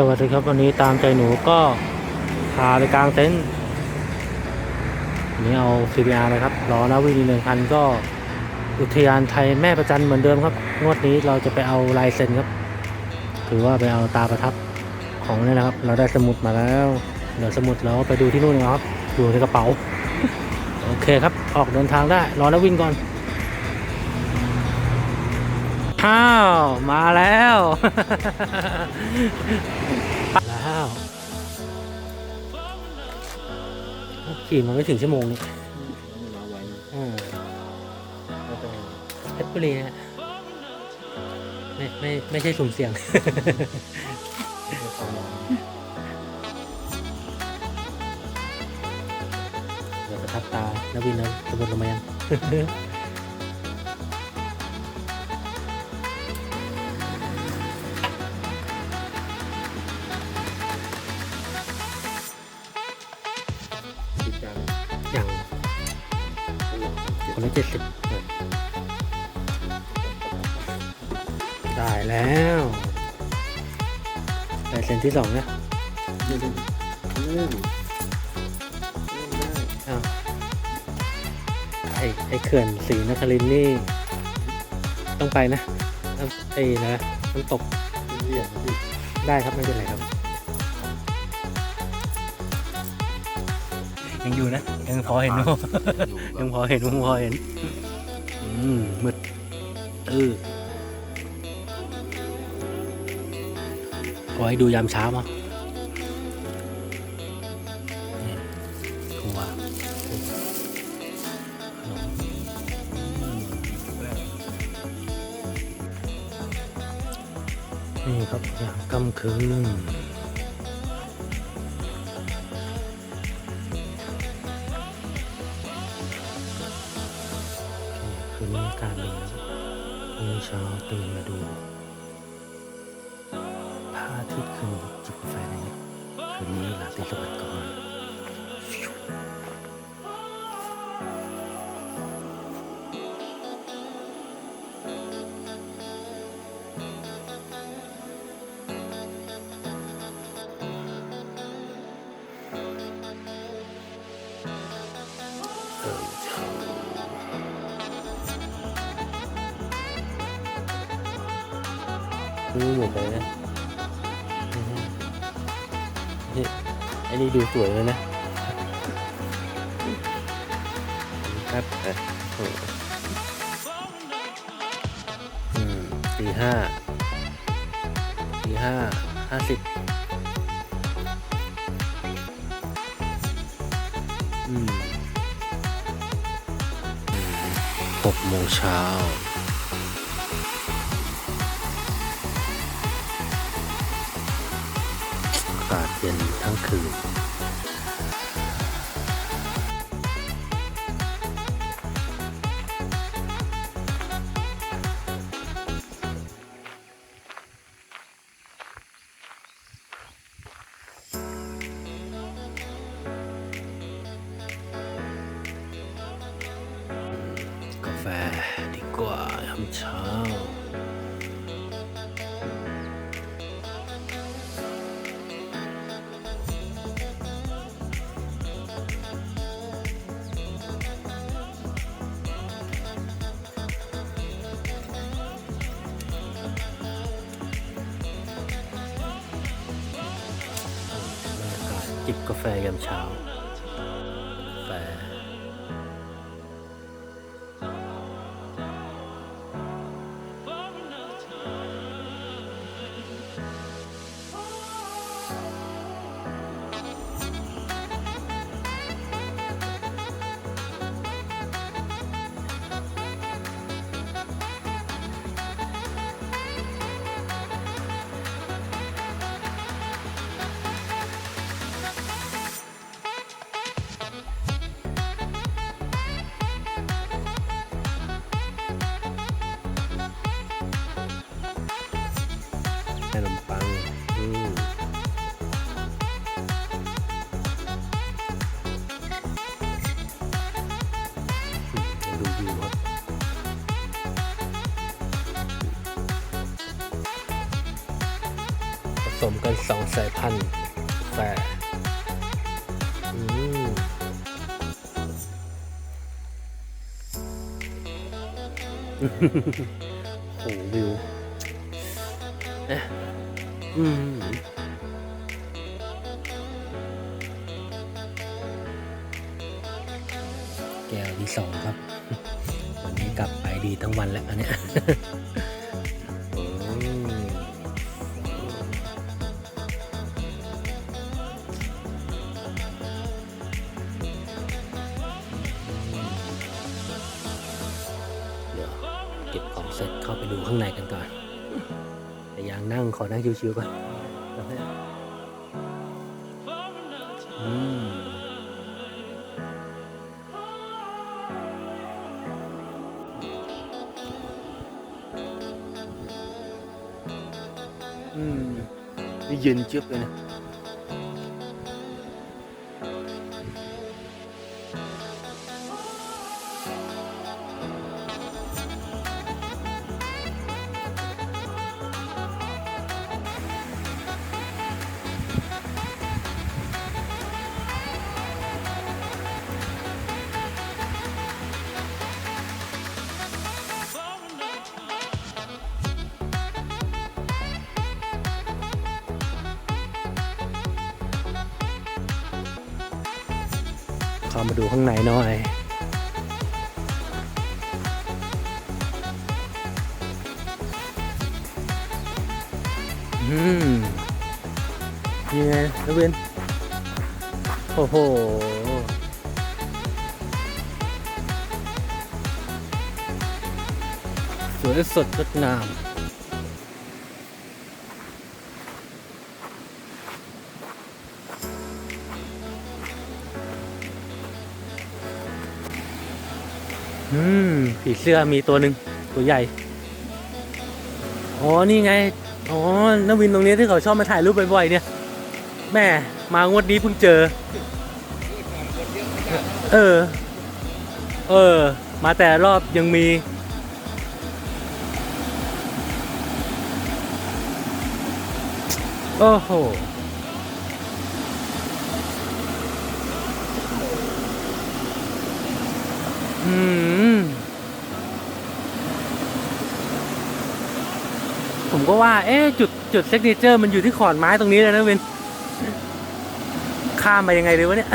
สวัสดีครับวันนี้ตามใจหนูก็พาไปกลางเต็นท์นี้เอา CBR เลยครับล้อนาวินหนึ่งคันก็อุทยานไทยแม่ประจันเหมือนเดิมครับ งวดนี้เราจะไปเอาลายเซ็นครับถือว่าไปเอาตาประทับของนี่นะครับ เราได้สมุดมาแล้วเดี๋ยวสมุดเราไปดูที่นู่นนะครับอยู่ในกระเป๋า โอเคครับ ออกเดินทางได้รอนักวิ่งก่อน อ้าว มาแล้วแล้วขี่มาไม่ถึงชั่วโมงนี่มาไว้อืมก็ต้องเพชรบุรีนะไม่ไม่ไม่ใช่สุ่มเสี่ยงให้เขามองเดี๋ยวประทับตาแล้ววินแล้วสมุดลงมายัง คนละเจ็ดสิบได้แล้วลายเซ็นที่สองนะเรื่องเรื่องได้อ้าวไอไอเขื่อนศรีนครินทร์นี่ ต้องไปนะน้ำไอ้นะน้ำตกเรียนที่ได้ครับไม่เป็นไรครับ ยังอยู่นะยังพอเห็นว่ายังพอเห็นยังพอเห็นอืมมืดตื้อขอให้ดูยามเช้ามั้งนี่คงว่าขนมอืมนี่ครับยามค่ำคืน เช้าตื่นมาดูพระอาทิตย์ขึ้นจิบกาแฟนคืนนี้ลาติสวัสดิ์ก่อน ดูเหมือนกันนะนี่อันนี้ดูสวยเลยนะครับอะโอ้อืมตีห้าตีห้าห้าสิบอืมอืมหกโมงเช้า เย็นทั้งคืน จิบกาแฟยามเช้ากา สมกันสองสายพันธุ์แฝดอืมโหวิวเอ๊ะอืมแก้วที่สองครับ วันนี้กลับไปดีทั้งวันแล้วอันเนี้ย เสร็จเข้าไปดูข้างในกันก่อน แต่ยังนั่งขอนั่งชิวๆก่อนอืมอืมนี่เย็นเจี๊ยบเลยนะ เข้ามาดูข้างในหน่อยอืมนี่ไงนักเรียนโอ้โหสวยสดงดงาม อืมผีเสื้อมีตัวหนึ่งตัวใหญ่ อ๋อ นี่ไง อ๋อนวินตรงนี้ที่เขาชอบมาถ่ายรูปบ่อยๆเนี่ย แม่มางวดนี้เพิ่งเจอ เออ เออ มาแต่รอบยังมี โอ้โห อืม ผม ก็ว่า เอ๊ะจุดจุดเซ็กเนเจอร์มันอยู่ที่ขอนไม้ตรงนี้เลยนะเวนข้ามมายังไงเลยวะเนี่ย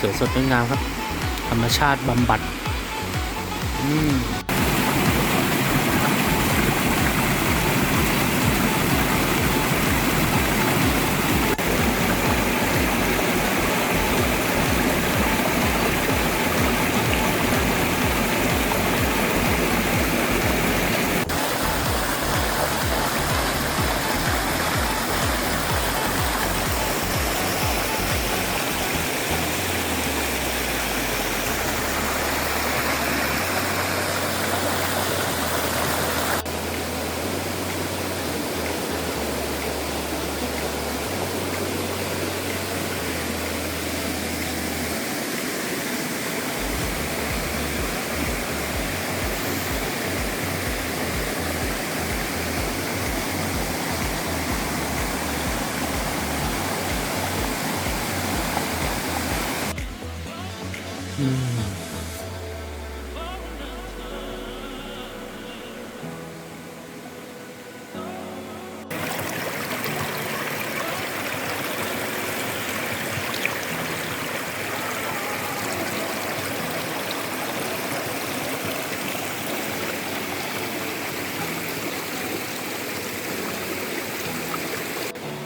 สวยสดงดงามครับ ธรรมชาติบำบัด อืม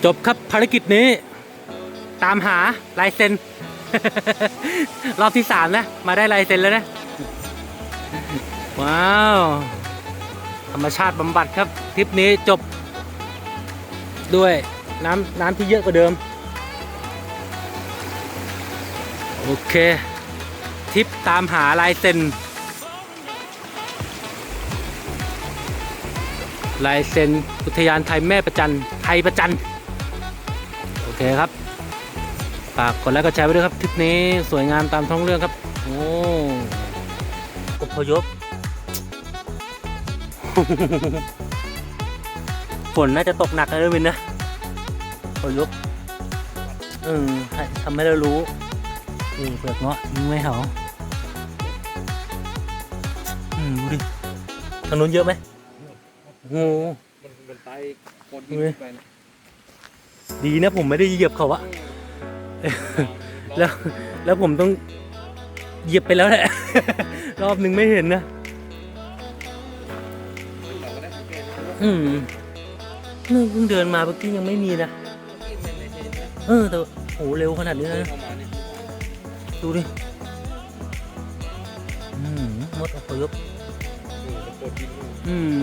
จบครับภารกิจนี้ ตามหาลายเซ็น รอบที่สามนะ มาได้ลายเซ็นแล้วนะ ว้าว ธรรมชาติบำบัดครับทริปนี้จบ ด้วยน้ำน้ำที่เยอะกว่าเดิม โอเคทริปตามหาลายเซ็นลายเซ็นอุทยานไทยแม่ประจันไทยประจัน เคครับฝากกดไลค์กดแชร์ไว้ด้วยครับทริปนี้สวยงามตามท้องเรื่องครับ โอ้อพยพ ฝนน่าจะตกหนักนะวินนะอพยพเออทำให้เรารู้นี่เปลือกเงาะยิงไม่เหรออืมดูดิทางนู้นเยอะไหมโอ้มันมันไปกดเว้ย ดีนะผมไม่ได้เหยียบเขาอะแล้วแล้วผมต้องเหยียบไปแล้วแหละ รอบหนึ่งไม่เห็นนะเราก็ได้สังเกตนะว่าอืมนี่เพิ่งเดินมาเมื่อกี้ยังไม่มีนะ เออแต่โหเร็วขนาดนี้นะ ดูดิ อืมมดอพยพอยู่มันกดยิงอยู่อืม